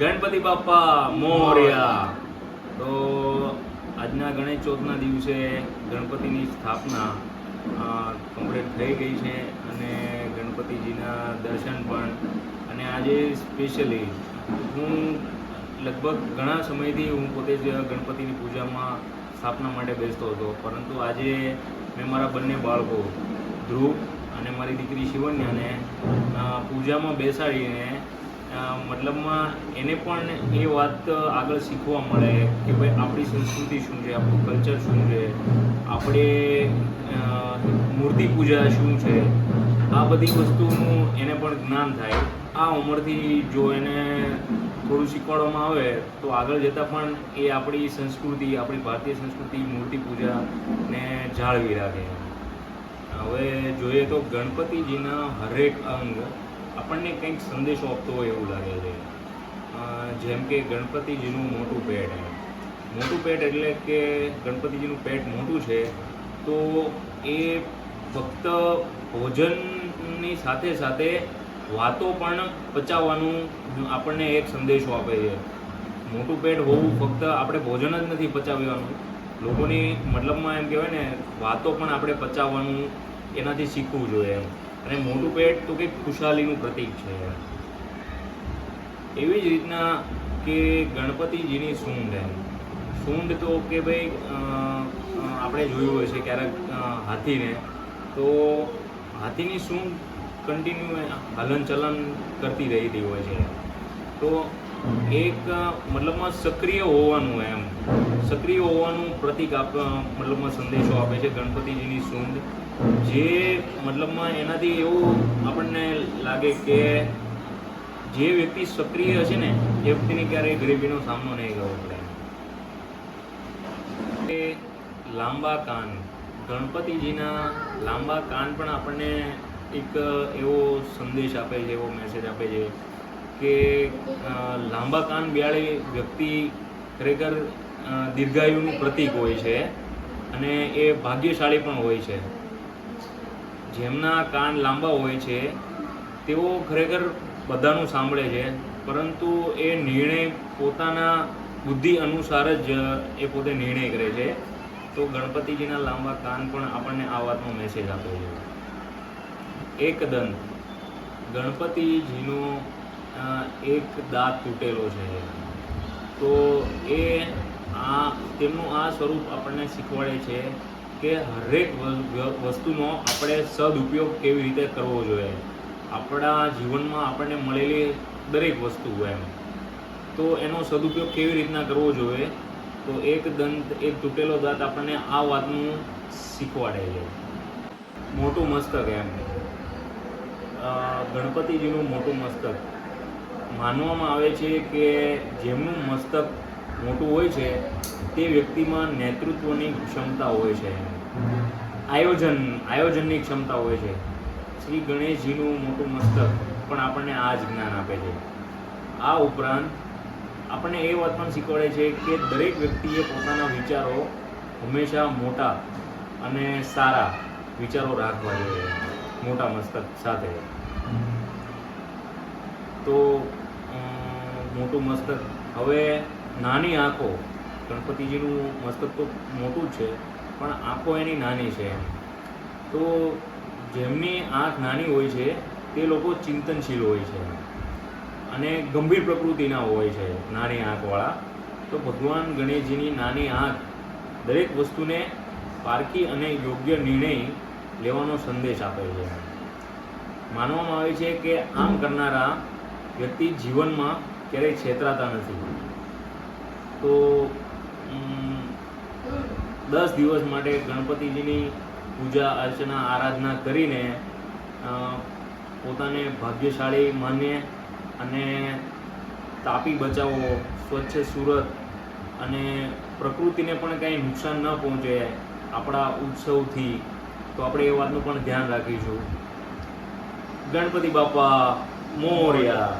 ગણપતિ બાપા મોર્યા. તો આજના ગણેશ ચોથના દિવસે ગણપતિની સ્થાપના કમ્પ્લીટ થઈ ગઈ છે અને ગણપતિજીના દર્શન પણ. અને આજે સ્પેશિયલી હું લગભગ ઘણા સમયથી હું પોતે જ ગણપતિની પૂજામાં સ્થાપના માટે બેસતો હતો. પરંતુ આજે મેં મારા બંને બાળકો ધ્રુવ અને મારી દીકરી શિવન્યાને પૂજામાં બેસાડીને મતલબમાં એને પણ એ વાત આગળ શીખવા મળે કે ભાઈ આપણી સંસ્કૃતિ શું છે, આપણું કલ્ચર શું છે, આપણે મૂર્તિ પૂજા શું છે, આ બધી વસ્તુનું એને પણ જ્ઞાન થાય. આ ઉંમરથી જો એને થોડું શીખવાડવામાં આવે તો આગળ જતાં પણ એ આપણી સંસ્કૃતિ, આપણી ભારતીય સંસ્કૃતિ, મૂર્તિ પૂજાને જાળવી રાખે. હવે જોઈએ તો ગણપતિજીના હરેક અંગ આપણને કંઈક સંદેશો આપતો હોય એવું લાગે છે. જેમ કે ગણપતિજીનું મોટું પેટ મોટું પેટ એટલે કે ગણપતિજીનું પેટ મોટું છે, તો એ ફક્ત ભોજનની સાથે સાથે વાતો પણ પચાવવાનું આપણને એક સંદેશો આપે છે. મોટું પેટ હોવું ફક્ત આપણે ભોજન જ નથી પચાવવાનું. લોકોની મતલબમાં એમ કહેવાય ને, વાતો પણ આપણે પચાવવાનું, એનાથી શીખવું જોઈએ એમ. અને મોટું પેટ તો કંઈક ખુશાલીનું પ્રતીક છે. એવી જ રીતના કે ગણપતિજીની સૂંઢ સૂંઢ તો કે ભાઈ આપણે જોયું હોય છે ક્યારેક હાથીને, તો હાથીની સૂંઢ કન્ટિન્યુ હલન ચલન કરતી રહેતી હોય છે. તો એક મતલબમાં સક્રિય હોવાનું એમ. સક્રિય હોવાનું પ્રતિક આપ મતલબમાં સંદેશો આપે છે ગણપતિજીની સૂંઢ. જે મતલબમાં એનાથી એવું આપણને લાગે કે જે વ્યક્તિ સક્રિય હશે ને, એ વ્યક્તિને ક્યારેય ગરીબીનો સામનો નહીં કરવો પડે કે લાંબા કાન. ગણપતિજીના લાંબા કાન પણ આપણને એક એવો સંદેશ આપે છે, એવો મેસેજ આપે છે. કે લાંબા કાન બિયાળી વ્યક્તિ ખરેખર દીર્ઘાયુનું પ્રતીક હોય છે અને એ ભાગ્યશાળી પણ હોય છે. જેમના કાન લાંબા હોય છે, તેઓ ખરેખર બધાનું સાંભળે છે, પરંતુ એ નિર્ણય પોતાના બુદ્ધિ અનુસાર જ એ પોતે નિર્ણય કરે છે. તો ગણપતિજીના લાંબા કાન પણ આપણને આ વાતનો મેસેજ આપે છે. એક દંત ગણપતિજીનો એક દાંત તૂટેલો છે. તો એ આ તેમનું આ સ્વરૂપ આપણને શીખવાડે છે કે હરેક વસ્તુનો આપણે સદુપયોગ કેવી રીતે કરવો જોઈએ. આપણા જીવનમાં આપણને મળેલી દરેક વસ્તુ એમ. તો એનો સદુપયોગ કેવી રીતના કરવો જોઈએ? તો એક દંત, એક તૂટેલો દાંત આપણને આ વાતનું શીખવાડે છે. મોટું મસ્તક એમ. ગણપતિજીનું મોટું મસ્તક. માનવામાં આવે છે કે જેમનું મસ્તક મોટું હોય છે, તે વ્યક્તિમાં નેતૃત્વની ક્ષમતા હોય છે. આયોજન, આયોજનની ક્ષમતા હોય છે. શ્રી ગણેશજીનું મોટું મસ્તક પણ આપણને આ જ જ્ઞાન આપે છે. આ ઉપરાંત, આપણને એ વાત પણ શીખવાડે છે કે દરેક વ્યક્તિએ પોતાના વિચારો હંમેશા મોટા અને સારા વિચારો રાખવા જોઈએ. મોટા મસ્તક સાથે. તો મોટું મસ્તક. હવે નાની આંખો, ગણપતિજીનું મસ્તક તો મોટું જ છે, પણ આંખો એની નાની છે તો જેમની આંખ નાની હોય છે, તે લોકો ચિંતનશીલ હોય છે. અને ગંભીર પ્રકૃતિના હોય છે, નાની આંખવાળા. તો ભગવાન ગણેશજીની નાની આંખ દરેક વસ્તુને પારખી અને યોગ્ય નિર્ણય લેવાનો સંદેશ આપે છે. માનવામાં આવે છે કે આમ કરનારા વ્યક્તિ જીવનમાં ક્યારેય છેતરાતા નથી. તો દસ દિવસ માટે ગણપતિજીની પૂજા, અર્ચના, આરાધના કરીને પોતાને ભાગ્યશાળી માને અને તાપી બચાવો, સ્વચ્છ સુરત અને પ્રકૃતિને પણ કંઈ નુકસાન ન પહોંચે આપણા ઉત્સવથી, તો આપણે એ વાતનું પણ ધ્યાન રાખીશું. ગણપતિ બાપા, મોર્યા.